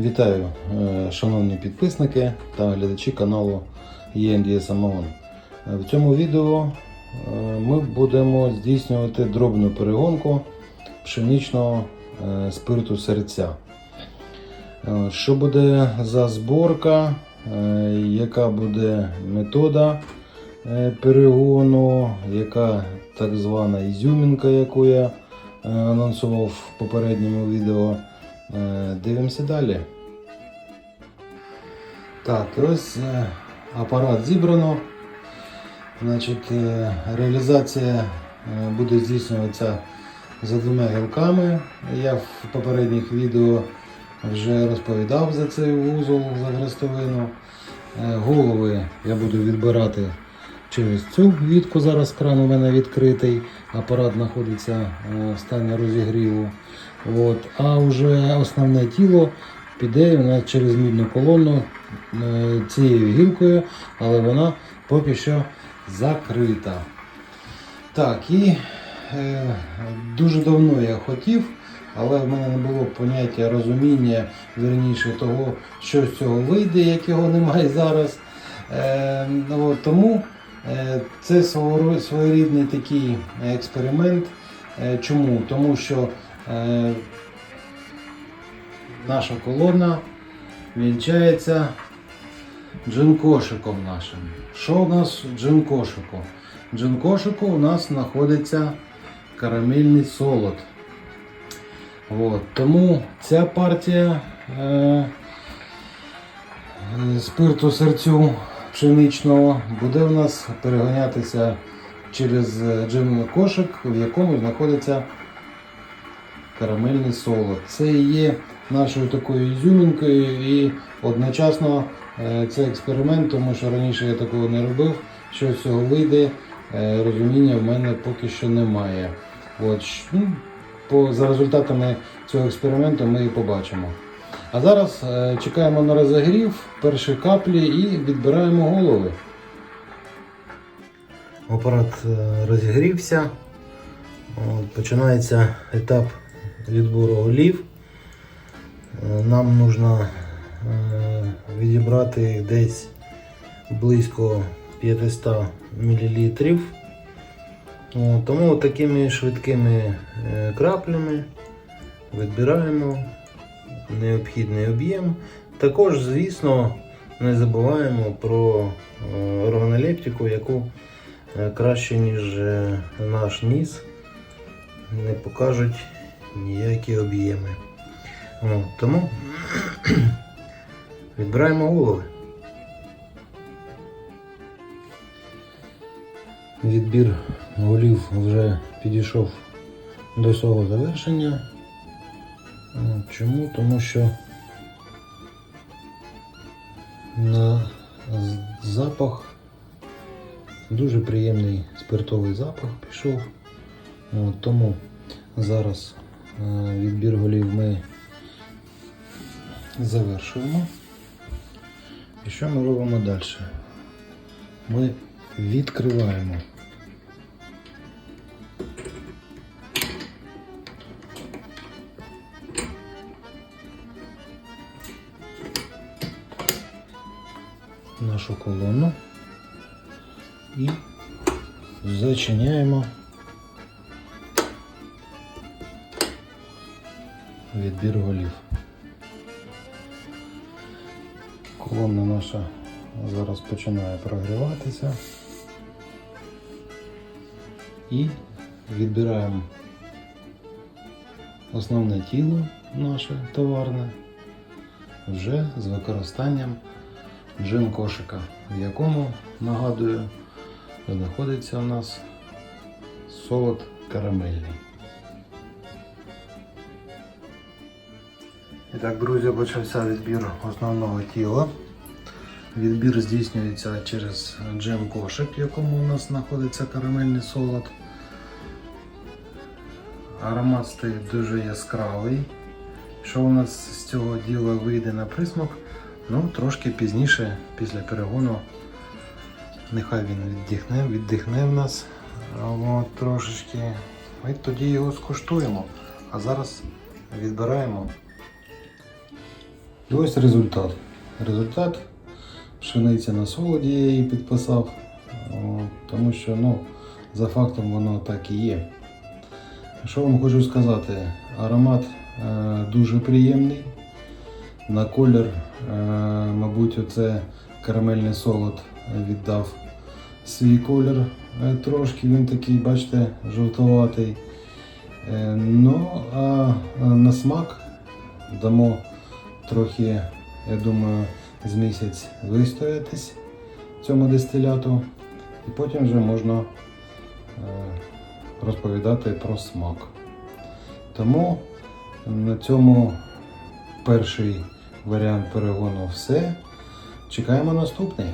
Вітаю, е, шановні підписники та глядачі каналу ЄНД Самогон. Е, В цьому відео е, ми будемо здійснювати дробну перегонку пшеничного е, спирту серця. Що буде за зборка, яка буде метода перегону, яка так звана ізюмінка, яку я анонсував в попередньому відео. Е, Дивимося далі. Так, ось е, апарат зібрано. Значить, е, реалізація буде здійснюватися за двома гілками. Я в попередніх відео вже розповідав за цей вузол, за хрестовину. Голови я буду відбирати через цю вітку. Зараз кран у мене відкритий. Апарат знаходиться е, в стані розігріву. От. А вже основне тіло піде нас через мідну колону е, цією гілкою, але вона поки що закрита. Так, і е, дуже давно я хотів, але в мене не було поняття розуміння, вірніше того, що з цього вийде, як його немає зараз. Е, от, тому це своєрідний такий експеримент. Е, чому? Тому що е, наша колона вінчається джинкошиком нашим. Що у нас в джинкошику? В джинкошику у нас знаходиться карамельний солод. От. Тому ця партія е, е, спирту серцю пшеничного буде у нас переганятися через е, джин кошик, в якому знаходиться карамельний солод. Це і є нашою такою ізюмінкою і одночасно е, це експеримент, тому що раніше я такого не робив. Що з цього вийде, е, розуміння в мене поки що немає. От, ну, по, за результатами цього експерименту ми і побачимо. А зараз е, чекаємо на розогрів, перші каплі і відбираємо голови. Апарат е, розігрівся. Починається етап відбору голів. Е, Нам потрібно відібрати десь близько 500 мл. Тому такими швидкими краплями відбираємо необхідний об'єм. Також, звісно, не забуваємо про е, органолептику, яку е, краще, ніж е, наш ніс, не покажуть ніякі об'єми. Тому відбираємо голови. Відбір голів вже підійшов до свого завершення. От, Чому? Тому що на запах дуже приємний спиртовий запах пішов. От, тому зараз е, відбір голів ми завершуємо. І що ми робимо далі? Ми відкриваємо. Нашу колону і зачиняємо відбір голів. Колона наша зараз починає прогріватися і відбираємо основне тіло наше товарне вже з використанням джин кошика, в якому, нагадую, знаходиться у нас солод карамельний. І так, друзі, почався відбір основного тіла. Відбір здійснюється через джем кошик, в якому у нас знаходиться карамельний солод. Аромат стоїть дуже яскравий. Що у нас з цього діла вийде на присмак? Ну, трошки пізніше, після перегону, нехай він віддихне, віддихне в нас от, трошечки. Ми тоді його скуштуємо. А зараз відбираємо І ось результат. Результат пшениця на солоді я її підписав, тому що ну, за фактом воно так і є. Що вам хочу сказати? Аромат е, дуже приємний. На колір, е, мабуть, оце карамельний солод віддав свій колір. Е, трошки він такий, бачите, жовтуватий. Е, ну, а на смак дамо трохи, я думаю, з місяць вистоятись цьому дистиляту. І потім вже можна розповідати про смак. Тому на цьому перший варіант перегону все. Чекаємо наступний.